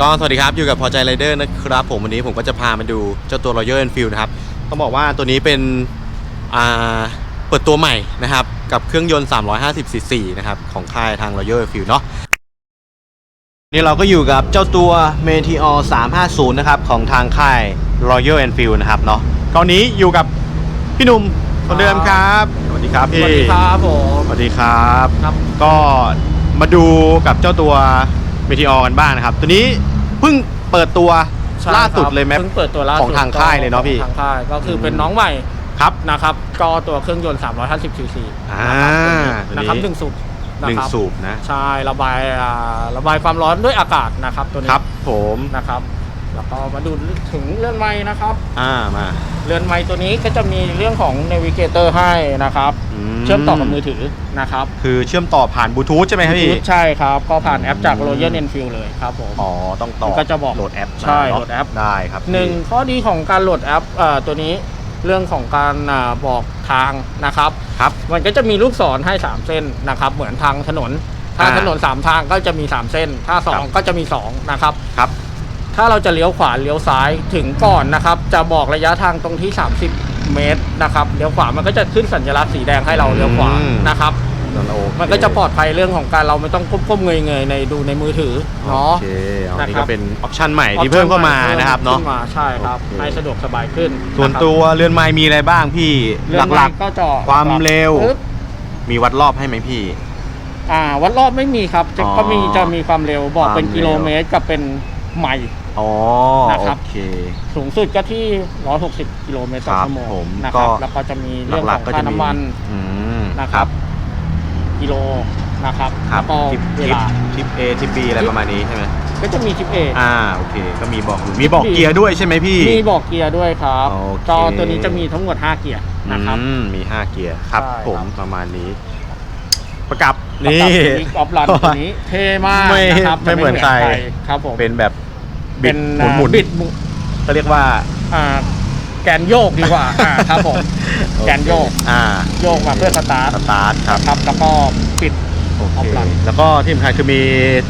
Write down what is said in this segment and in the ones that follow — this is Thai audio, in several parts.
ก็สวัสดีครับ อยู่กับพอใจไรเดอร์นะครับ ผมวันนี้ผมก็จะพามาดูเจ้าตัว Royal Enfield นะครับต้องบอกว่าตัวนี้เป็นอ่าเปิดตัวใหม่นะครับ กับเครื่องยนต์ 350 cc นะครับ ของค่ายทาง Royal Enfield เนาะนี่เราก็อยู่กับเจ้าตัว Meteor 350 นะครับ ของทางค่าย Royal Enfield นะครับเนาะตอนนี้อยู่กับพี่หนุ่มคนเดิมครับสวัสดีครับสพี่วัสดีครับผมสวัสดีครับครับก็มาดูกับเจ้าตัว Meteor กันบ้างนะครับ ตัวนี้เพิ่งเปิดตัวใช่ล่าสุดครับเลยไหม เพิ่งเปิดตัวล่าสุดของทางค่ายเลยเนาะพี่ ของทางค่ายก็คือเป็นอืมน้องใหม่ครับ นะครับ ก็ตัวเครื่องยนต์ 350 cc อ่านะครับตัวนี้หนึ่งสูบหนึ่งนะครับสูบนะ ใช่ระบายอ่าระบายความร้อนด้วยอากาศนะครับตัวนี้ครับผม นะครับ แล้วก็มาดูถึงเลื่อนไม้นะครับ อ่ามาเลื่อนไม้ตัวนี้ก็จะมีเรื่องของ Navigator ให้นะครับ เชื่อมต่อกับมือถือนะครับ คือเชื่อมต่อผ่านบลูทูธใช่ไหมครับพี่ใช่ครับ ก็ผ่านแอปจากอืม Royal Enfield เลยครับผม อ๋อ ต้องต่อก็จะบอกโหลดแอปใช่มาเนอะโหลดแอปได้ครับหนึ่งพี่ข้อดีของการโหลดแอปเอ่อตัวนี้เรื่องของการอ่าบอกทางนะครับครับ มันก็จะมีลูกศรให้ 3 เส้นนะครับ เหมือนทางถนนทางอ่าถนน 3 ทางก็จะมี 3 เส้น ถ้าครับ2ก็จะมี 2 นะครับครับ ถ้าเราจะเลี้ยวขวาเลี้ยวซ้ายถึงก่อนนะครับ จะบอกระยะทางตรงที่ 30 เมตรนะครับเลี้ยวขวามันก็จะขึ้นสัญลักษณ์สีแดงให้เราเลี้ยวขวาอืม นะครับ โอเคมันก็จะปลอดภัยเรื่องของการเราไม่ต้องก้มๆเงยๆในดูในมือถือเนาะ โอเคอันนี้นะครัก็บ เป็นออปชันใหม่ที่เพิ่มเข้ามานะครับเนาะขึ้นมาใช่ครับ โอเค ให้สะดวกสบายขึ้นส่วนะครับตัวเรือนไม้มีอะไรบ้างพี่เรื่องหลักก็จะความเร็ว ปึ๊บๆมีวัดรอบให้ไหมพี่ อ่าวัดรอบไม่มีครับจะอ๋อก็มีจะมีความเร็วบอกเป็นความเร็ว กิโลเมตรกับเป็นไมล์ อ๋อนะครับโอเค สูงสุดก็ที่ 160 กิโลเมตรต่อครับชั่วโมงผมนะครับ ก็ แล้วก็จะมีเรื่องหขลัอกงๆก็ค่าจะมีน้ำมันอืม นะครับ กิโลนะครับครับแล้วก็ทิปเวทิปลาทิป A ทิป B อะไรประมาณนี้ใช่ไหมก็จะมีทิปเอ อ่าโอเค ก็มีบอกอยู่มีบอกเกียร์ด้วยใช่ไหมพี่ มีบอกเกียร์ด้วยครับโอเค จอตัวนี้จะมีทั้งหมด 5 เกียร์นะครับ อืมมี 5 เกียร์ครับ ใช่ผมครับประมาณนี้ ประกับนี่นี่ออฟรันตัวนี้เท่มากไม่นะครับไม่เหมือนใคร ครับผม เป็นแบบ บิเป็ดนหมุนหมุนบิดหมุนก็เรียกว่า อ่าแกนโยกดีกว่าอ่าครับผมแกนโยกอ่าโยกมาเพื่อสตาร์ทสตาร์ทครับครับแล้วก็ปิด โอออเคฟรันแล้วก็ที่สำคัญคือมี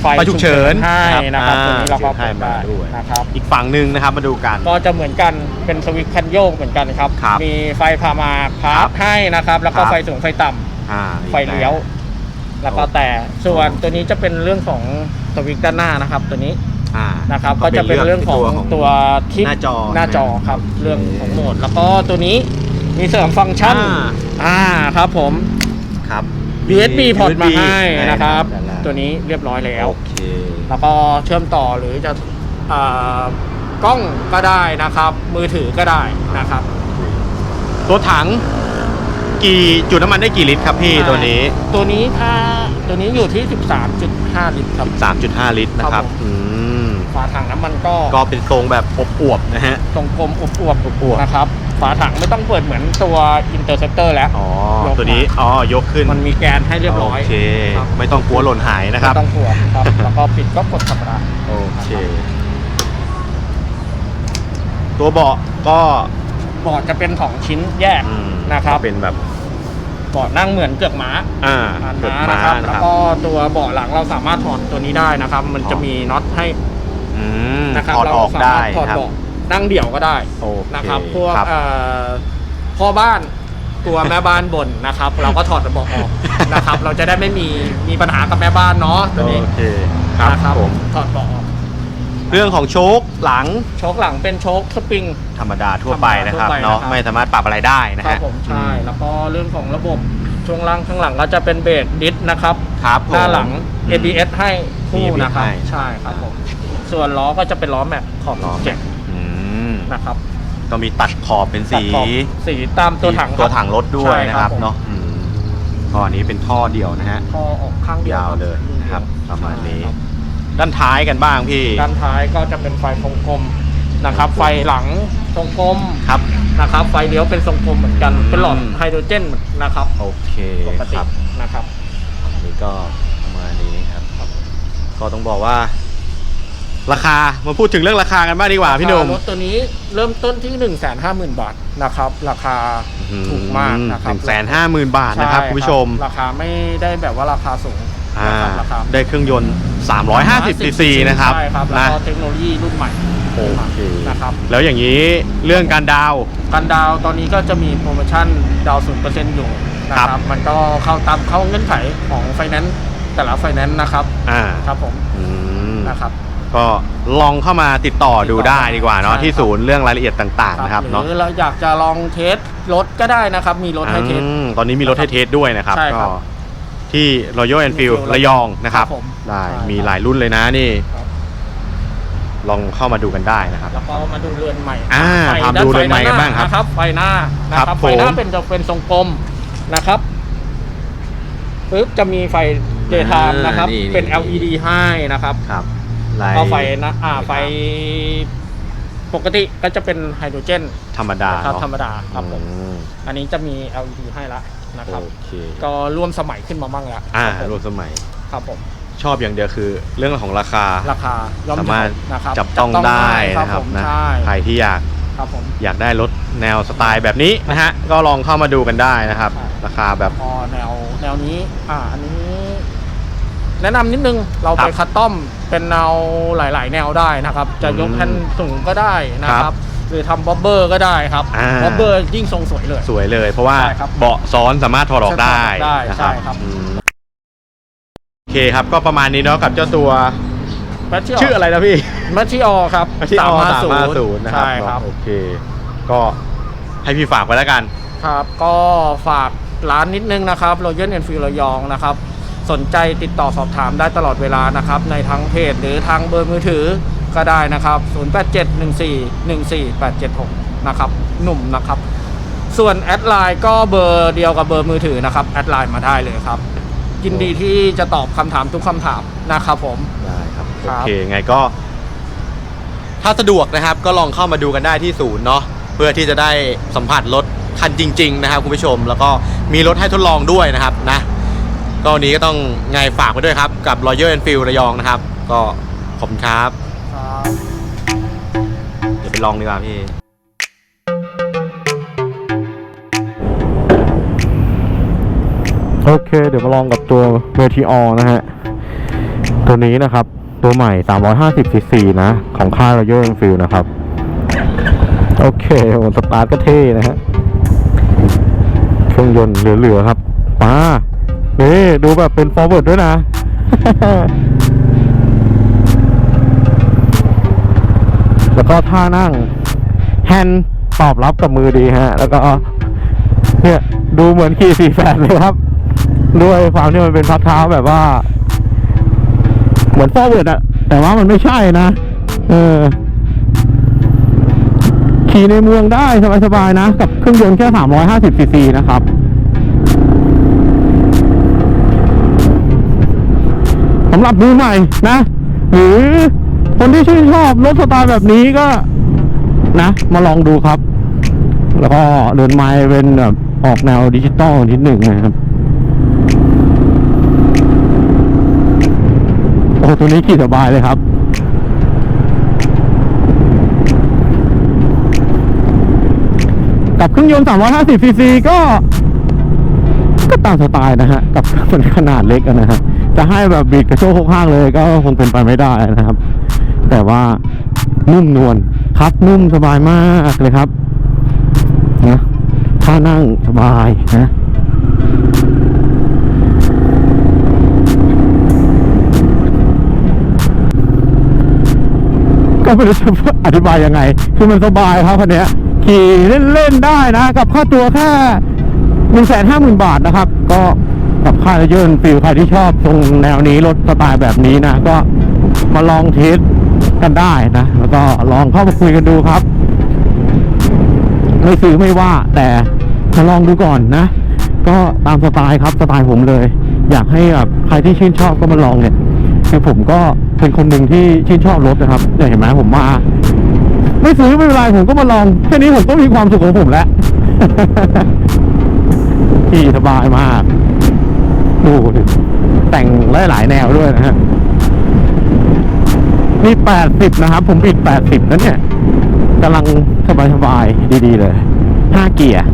ไฟฉุกเฉินให้นะครับอ่าตัวนี้เราก็ให้เปิดมาได้ด้วยนะครับ อีกฝั่งหนึ่งนะครับมาดูกัน ก็จะเหมือนกันเป็นสวิตช์คันโยกเหมือนกันครับ ครับมีไฟพามาพาครัร์บให้นะครับ แล้วก็ครับ ไฟสูงไฟต่ำอ่าไฟเลี้ยว แล้วก็แต่ส่วนตัวนี้จะเป็นเรื่องของสวิตช์ด้านหน้านะครับ ตัวนี้ อ่า นะครับก็จะเป็นเรื่องของตัวทิปหน้าจอหน้าจอครับ เรื่องของโหมด แล้วก็ตัวนี้มีเสริมฟังก์ชัน อ่า อ่าครับผม ครับ USB พอร์ตมาให้ใช่นะครับด้านล่างตัวนี้เรียบร้อยแล้ว โอเค แล้วก็เชื่อมต่อหรือจะอ่ากล้องก็ได้นะครับ มือถือก็ได้นะครับ ตัวถัง กี่จุดน้ำมันได้กี่ลิตรครับพี่ตัวนี้ ตัวนี้ถ้าตัวนี้อยู่ที่ 13.5 ลิตรครับ 3.5 ลิตรนะคครัรับบผม อืม ฝาถังน้ำมันก็ก็เป็นทรงแบบอบอวบๆนะฮะ ทรงกลมอบอวบอวบนะครับ ฝาถังไม่ต้องเปิดเหมือนตัว Interceptor แล้ว อ๋อ ยกมาตัวนี้ อ๋อ ยกขึ้นมันมีแกนให้เรียบร้อย โอเค ครับ ไม่ต้องกลัวหล่นหายนะครับ ไม่ต้องกลัวครับ แล้วก็ปิดก็กดธรรมดา โอเค ตัวเบาะก็เบาะจะเป็นของชิ้นแยก อืมนะครับ ก็เป็นแบบ เบาะนั่งเหมือนเกือกม้าอ่าอ่าเกิดม้ามานะครับ นะแล้วครับ ก็ตัวเบาะหลังเราสามารถถอดตัวนี้ได้นะครับ มันจะมีน็อตให้ อืมนะครับถอดเราออกสาได้มารถถอดครับเบาะนั่งเดี่ยวก็ได้โอเคนะครับ พวกครับ เอ่อพ่อบ้านตัวแม่บ้านบ่นนะครับ เราก็ถอดเบาะออกนะครับ เราจะได้ไม่มีมีปัญหากับแม่บ้านเนาะตัวนี้โอเคครับนะผมถอดเบาะออกเรื่องของโชคหลังโชคหลังเป็นโชคสปริง ธรรมดาทั่วไปนะครับธรรมดาทั่วไปเนาะนะครับ ไม่สามารถปรับอะไรได้นะครัฮะบผมใช่อืมแล้วก็เรื่องของระบบช่วงล่างข้างหลังก็จะเป็นเบรกดิสนะครับ ครับผม หน้าหลังอืม ABS ให้คู่มี ABS นะครับให้ ใช่ครับผม ส่วนล้อก็จะเป็นล้อแม็กขอบล้อแม็ก เจ็ดอืมนะครับก็มีตัดขอบเป็นสีตัดขอบสีตามตัวถังตัวถังรถด้วยใช่นะครับผม เนาะอืมก็อันนี้เป็นท่อเดียวนะฮะท่อออกข้างเดียวยาวเลยนะครับประมาณนี้ ใช่ครับด้านท้ายกันบ้างพี่ด้านท้ายก็จะเป็นไฟทรงกลมนะครับ ไฟหลังทรงกลมครับ นะครับ ไฟเลี้ยวเป็นทรงกลมเหมือนกันอืมเป็นหลอดไฮโดรเจนนะครับโอเคปกติครับ นะครับ อันนี้ก็ประมาณนี้ครับ ก็ต้องบอกว่า ราคามาพูดถึงเรื่องราคากันบ้างดีกว่าพี่หนุ่มรถตัวนี้เริ่มต้นที่ 1 5 0 0 0 0 บาทนะครับ ราคาถูกมากนะคหรับนึ่งแสนห้าหมื่นบาทนะครับใช่คุณผู้ชม ราคาไม่ได้แบบว่าราคาสูงอ่านะครับราคาได้เครื่องยนต์ 350ซีซีนะครับใช่ครับแล้วนะก็เทคโนโลยีรุ่นใหม่โอเคนะครับแล้วอย่างนี้เรื่องการดาวน์การดาวน์ตอนนี้ก็จะมีโปรโมชั่นดาวศูนย์เปอร์เซ็นต์อยู่นะคครัรับบมันก็เข้าตามเข้าเงื่อนไขของไฟแนนซ์แต่ละไฟแนนซ์นะครับอ่าครับผมอืมนะครับ ก็ลองเข้ามาติดต่อดูได้ดีกว่าเนาะใช่ครับ ที่ศูนย์เรื่องรายละเอียดต่างๆนะครับหเนาะรือเราอยากจะลองเทสรถก็ได้นะครับ มีรถให้เทส อืมตอนนี้มีรถให้เทสด้วยนะครับใช่คก็รับที่ Royal Enfield ระยองนะครับครับผมได้ใช่ครับมีหลายรุ่นเลยนะนี่ ครับ ลองเข้ามาดูกันได้นะครับ แล้วก็มาดูเรือนใหม่อ่าไฟพาดูเรือนใหม่กันบ้างครับนะครับ ไฟหน้านะคครัรับบไฟหน้าผม เป็นจะเป็นทรงกลมนะครับปึ๊บจะมีไฟเดย์ไทม์นะครับ อ่านี่เป็น นี่ LED ให้นะครับ ครับ ลายก็ไฟนะอ่าไฟ ปกติก็จะเป็นไฮโดรเจนธรรมดานะครับเนาะธรรมดาครับผม อืมอันนี้จะมี LED ให้ละนะครับ โอเคก็ร่วมสมัยขึ้นมามั่งแล้วอ่าครับผมรวมสมัยครับผมชอบอย่างเดียวคือ เรื่องของราคา ราคาย่อมสามารถนะครับจับต้องได้ครับนะครับผมนะใช่ใครที่อยากครับผม อยากได้รถแนวสไตล์แบบนี้นะฮะ ก็ลองเข้ามาดูกันได้นะครับ ใช่ ราคาแบบ พอแนวแนวนี้อ่าอันนี้ แนะนำนิดนึงเราครัไปบคัสตอมเป็นแนวหลาย ๆ แนวได้นะครับ จะยกอืมแผ่นสูงก็ได้นะคครัรับบหรือทำบ๊อบเบอร์ก็ได้ครับอ่า บ๊อบเบอร์ยิ่งทรงสวยเลย สวยเลย เพราะว่าใช่ครับเบาะซ้อนสามารถถอดออกได้ถอดออกได้นะคใช่รับครับ อืมโอเคครับก็ประมาณนี้เนาะกับเจ้าตัวแมทชิอชื่ออะไรนะพี่ แมทชิออครับที่อสามห้า350ศูนย์นะครับใช่ครับ โอเค ก็ให้พี่ฝากไว้แล้วกัน ครับก็ฝากร้านนิดนึงนะครับโรยัลแอนฟิลระยองนะครับ สนใจติดต่อสอบถามได้ตลอดเวลานะครับ ในทั้งเพจหรือทางเบอร์มือถือก็ได้นะครับ 0871414876 นะครับ หนุ่มนะครับ ส่วนแอดไลน์ก็เบอร์เดียวกับเบอร์มือถือนะครับ แอดไลน์มาได้เลยครับ ยินดีที่จะตอบคำถามทุกคำถามนะครับผม ได้ครับครัโอบเค ไงก็ ถ้าสะดวกนะครับ ก็ลองเข้ามาดูกันได้ที่ศูนย์เนาะ เพื่อที่จะได้สัมผัสรถคันจริง ๆ นะครับคุณผู้ชม แล้วก็มีรถให้ทดลองด้วยนะครับนะ ก็วันนี้ก็ต้องไงฝากไปด้วยครับ กับ Royal Enfield ระยองนะครับ ก็ขอบคุณครับ ครับเดี๋ยวไปลองดีกว่าพี่ โอเค เดี๋ยวมาลองกับตัวเมทีออนะฮะ ตัวนี้นะครับ ตัวใหม่ 350 cc นะ ของค่าย Royal Enfield นะครับ โอเคโอ้สตาร์ทก็เท่นะฮะ เครื่องยนต์เหลือ ๆ ครับป้า นี่ดูแบบเป็น forward ด้วยนะ แล้วก็ท่านั่ง แฮนด์ตอบรับกับมือดีฮะ แล้วก็ เนี่ย ดูเหมือนขี่สี่แฝดเลยครับ ด้วยความที่มันเป็นพักเท้าแบบว่า เหมือนฟอร์เวิร์ดอะแต่ว่ามันไม่ใช่นะ เออขี่ในเมืองได้สบายๆนะ กับเครื่องยนต์แค่ 350ซีซีนะครับ สำหรับมือใหม่นะ หรือคนที่ชื่นชอบรถสไตล์แบบนี้ก็นะ มาลองดูครับ แล้วก็เดินไม้เป็นแบบออกแนวดิจิตอลนิดหนึ่งนะครับโอ้ตัวนี้ขี่สบายเลยครับกับเครื่องยนต์ 350ซีซีก็ ก็ตามสไตล์นะฮะ กับมันขนาดเล็กอะนะฮะ จะให้แบบบีดกระโชกข้างเลยก็คงเป็นไปไม่ได้นะครับ แต่ว่านุ่มนวลคัดนุ่มสบายมากเลยครับนะถ้านั่งสบายนะก็ไม่รู้จะอธิบายยังไง คือมันสบายครับคันนี้ขี่เล่น ๆ ได้นะ กับค่าตัวแค่หนึ่งแสนห้าหมื่นบาทนะครับ ก็ กับค่าเยอะฟิลใครที่ชอบตรงแนวนี้รถสไตล์แบบนี้นะ ก็มาลองเทสกันได้นะ แล้วก็ลองเข้ามาคุยกันดูครับ ไม่ซื้อไม่ว่า แต่มาลองดูก่อนนะ ก็ตามสไตล์ครับสไตล์ผมเลย อยากให้แบบใครที่ชื่นชอบก็มาลองเนี่ยคือผมก็เป็นคนหนึ่งที่ชื่นชอบรถนะครับเนี่ยเห็นไหมผมมา ไม่ซื้อไม่เป็นไรผมก็มาลองแค่นี้ผมก็มีความสุขของผมแล้วขี่สบายมาก ดูดิแต่งหลายหลายแนวด้วยนะฮะนี่แปดสิบนะครับ ผมปิดแปดสิบแล้วเนี่ยกำลังสบายๆดีๆเลยห้าเกียร์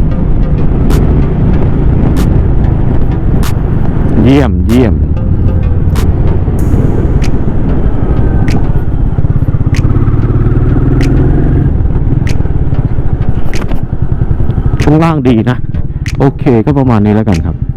เยี่ยมเยี่ยมข้างล่างดีนะ โอเคก็ประมาณนี้แล้วกันครับ